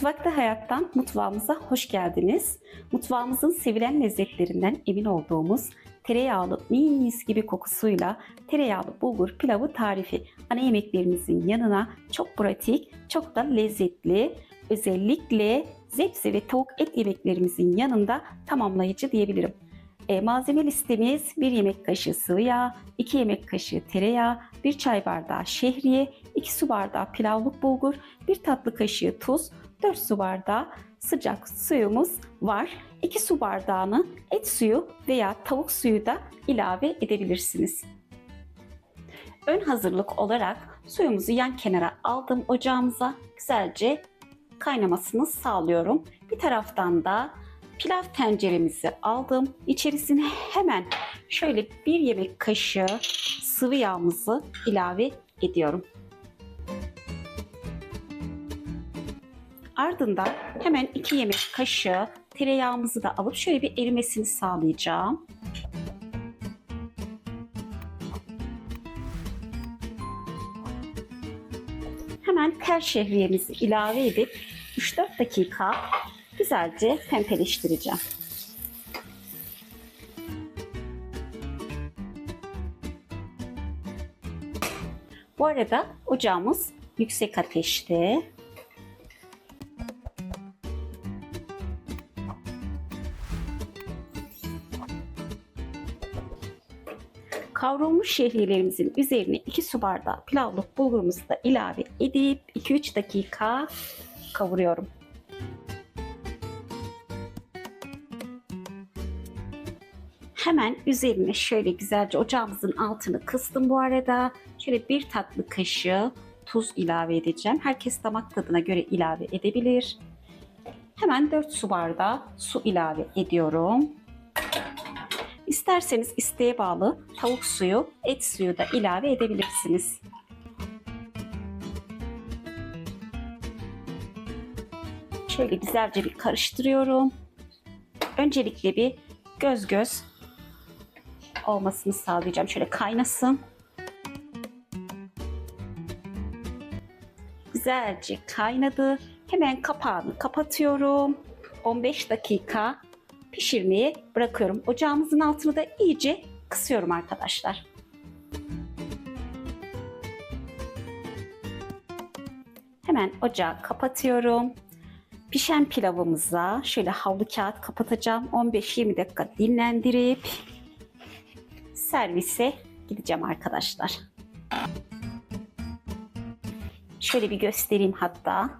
Mutfakta Hayat'tan mutfağımıza hoş geldiniz. Mutfağımızın sevilen lezzetlerinden emin olduğumuz tereyağlı mis gibi kokusuyla tereyağlı bulgur pilavı tarifi ana yemeklerimizin yanına çok pratik, çok da lezzetli, özellikle zepse ve tavuk et yemeklerimizin yanında tamamlayıcı diyebilirim. E, malzeme listemiz 1 yemek kaşığı sıvı yağ, 2 yemek kaşığı tereyağı, 1 çay bardağı şehriye, 2 su bardağı pilavlık bulgur, 1 tatlı kaşığı tuz, 4 su bardağı sıcak suyumuz var. 2 su bardağını et suyu veya tavuk suyu da ilave edebilirsiniz. Ön hazırlık olarak suyumuzu yan kenara aldım ocağımıza güzelce kaynamasını sağlıyorum. Bir taraftan da pilav tenceremizi aldım. İçerisine hemen şöyle bir yemek kaşığı sıvı yağımızı ilave ediyorum. Ardından hemen 2 yemek kaşığı tereyağımızı da alıp şöyle bir erimesini sağlayacağım. Hemen tel şehriyemizi ilave edip 3-4 dakika güzelce pembeleştireceğim. Bu arada ocağımız yüksek ateşte. Kavrulmuş şehriyelerimizin üzerine 2 su bardağı pilavlık bulgurumuzu da ilave edip 2-3 dakika kavuruyorum. Hemen üzerine şöyle güzelce ocağımızın altını kıstım bu arada. Şöyle bir tatlı kaşığı tuz ilave edeceğim. Herkes damak tadına göre ilave edebilir. Hemen 4 su bardağı su ilave ediyorum. İsterseniz isteğe bağlı tavuk suyu, et suyu da ilave edebilirsiniz. Şöyle güzelce bir karıştırıyorum. Öncelikle bir göz göz olmasını sağlayacağım. Şöyle kaynasın. Güzelce kaynadı. Hemen kapağını kapatıyorum. 15 dakika pişirmeye bırakıyorum. Ocağımızın altını da iyice kısıyorum arkadaşlar. Hemen ocağı kapatıyorum. Pişen pilavımıza şöyle havlu kağıt kapatacağım. 15-20 dakika dinlendirip servise gideceğim arkadaşlar. Şöyle bir göstereyim hatta.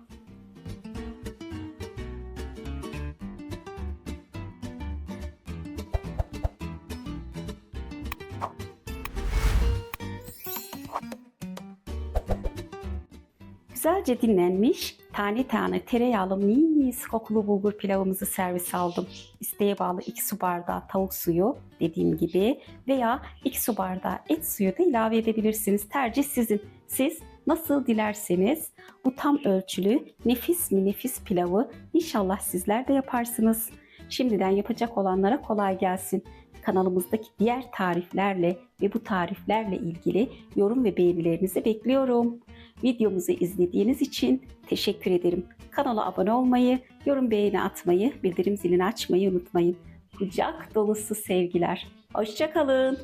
Güzelce dinlenmiş tane tane tereyağlı mis kokulu bulgur pilavımızı servis aldım. İsteğe bağlı 2 su bardağı tavuk suyu dediğim gibi veya 2 su bardağı et suyu da ilave edebilirsiniz. Tercih sizin. Siz nasıl dilerseniz bu tam ölçülü nefis mi nefis pilavı inşallah sizler de yaparsınız. Şimdiden yapacak olanlara kolay gelsin. Kanalımızdaki diğer tariflerle ve bu tariflerle ilgili yorum ve beğenilerinizi bekliyorum. Videomuzu izlediğiniz için teşekkür ederim. Kanala abone olmayı, yorum beğeni atmayı, bildirim zilini açmayı unutmayın. Kucak dolusu sevgiler. Hoşçakalın.